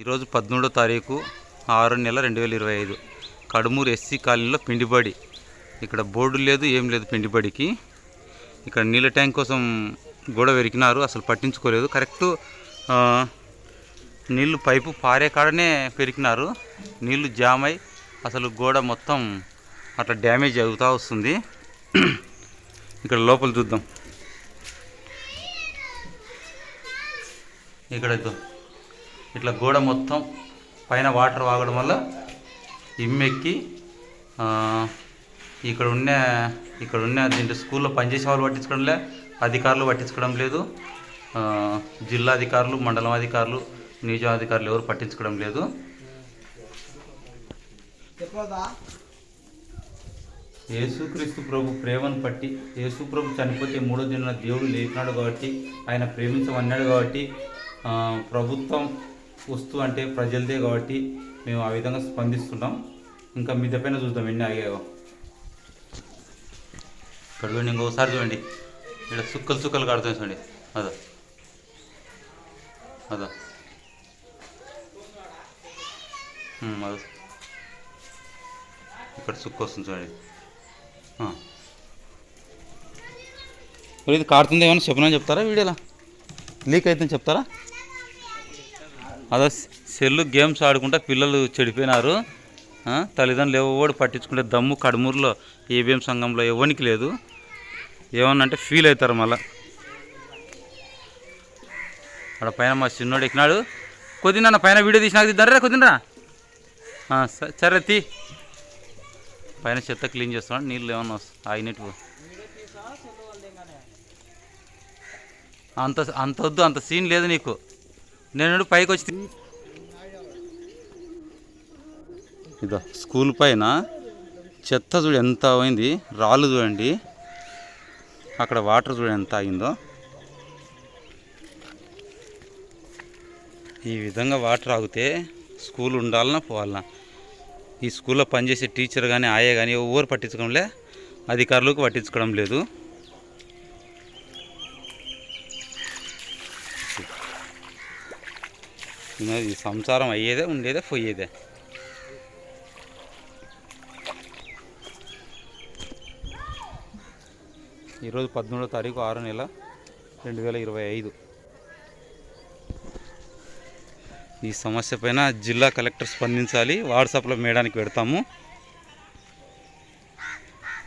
ఈరోజు పదమూడో తారీఖు ఆరు నెల రెండు వేల ఇరవై ఐదు. కడుమూరు ఎస్సీ కాలనీలో పిండిబడి ఇక్కడ బోర్డు లేదు ఏం లేదు పిండిబడికి ఇక్కడ నీళ్ళ ట్యాంక్ కోసం గోడ వెరికినారు అసలు పట్టించుకోలేదు. కరెక్ట్ నీళ్ళు నీళ్ళు పైపు పారే కాడనే పెరికినారు. నీళ్ళు జామ్ అయి అసలు గోడ మొత్తం అట్లా డ్యామేజ్ అవుతూ వస్తుంది. ఇక్కడ లోపల చూద్దాం. ఇక్కడ ఇద్దాం ఇట్లా గోడ మొత్తం పైన వాటర్ వాగడం వల్ల ఇమ్మెక్కి ఆ, ఇక్కడ ఉన్న ఇక్కడ ఉన్న దీంట్లో స్కూల్లో పనిచేసే వాళ్ళు పట్టించుకోవడం లే అధికారులు పట్టించుకోవడం లేదు. ఆ, జిల్లా అధికారులు మండలం అధికారులు నియోజకాధికారులు ఎవరు పట్టించుకోవడం లేదు. యేసుక్రీస్తు ప్రభు ప్రేమను పట్టి యేసు ప్రభు చనిపోతే మూడో దిన దేవుడు లేపినాడు కాబట్టి ఆయన ప్రేమించమన్నాడు కాబట్టి ఆ, ప్రభుత్వం వస్తువు అంటే ప్రజలదే కాబట్టి మేము ఆ విధంగా స్పందిస్తున్నాం. ఇంకా మిద్దె పైన చూద్దాం ఎన్ని ఆగాయో. ఇక్కడ చూడండి ఇంకోసారి చూడండి. ఇక్కడ సుక్కలు సుక్కలు కడుతుంది చూడండి. అదా. అదా. అదా. ఇక్కడ సుక్కు వస్తుంది చూడండి. మరి ఇది కారుతుంది ఏమైనా చెప్పనని చెప్తారా వీడియోలో? లీక్ అవుతుందని చెప్తారా? అదో సెల్లు గేమ్స్ ఆడుకుంటా పిల్లలు చెడిపోయినారు. తల్లిదండ్రులు ఎవడు పట్టించుకుంటే దమ్ము కడుమూరులో ఏబిఎం సంఘంలో ఎవరికి లేదు. ఏమన్నా అంటే ఫీల్ అవుతారు మళ్ళా. అక్కడ పైన మా చిన్నోడు ఎక్కినాడు. కొద్దిన పైన వీడియో తీసినాక నాకు కొద్దినరా? సరే తీ. పైన చెత్త క్లీన్ చేస్తున్నాడు. నీళ్ళు ఏమన్నా ఆగినట్టు అంత అంత వద్దు అంత సీన్ లేదు నీకు. నేను పైకి వచ్చి ఇదో స్కూల్ పైన చెత్త చూడు ఎంత అయింది రాళ్ళు చూడండి. అక్కడ వాటర్ చూడండి ఎంత ఆగిందో. ఈ విధంగా వాటర్ ఆగితే స్కూల్ ఉండాలన్నా పోవాలన్నా. ఈ స్కూల్లో పనిచేసే టీచర్ కానీ ఆయే కానీ ఎవరు పట్టించుకోవడంలే అధికారులకు పట్టించుకోవడం లేదు. ఈ సంసారం అయ్యేదే ఉండేదే పోయేదే. ఈరోజు పద్మూడో తారీఖు ఆరు నెల రెండు వేల ఇరవై ఐదు. ఈ సమస్య పైన జిల్లా కలెక్టర్ స్పందించాలి. వాట్సాప్లో మేడానికి పెడతాము.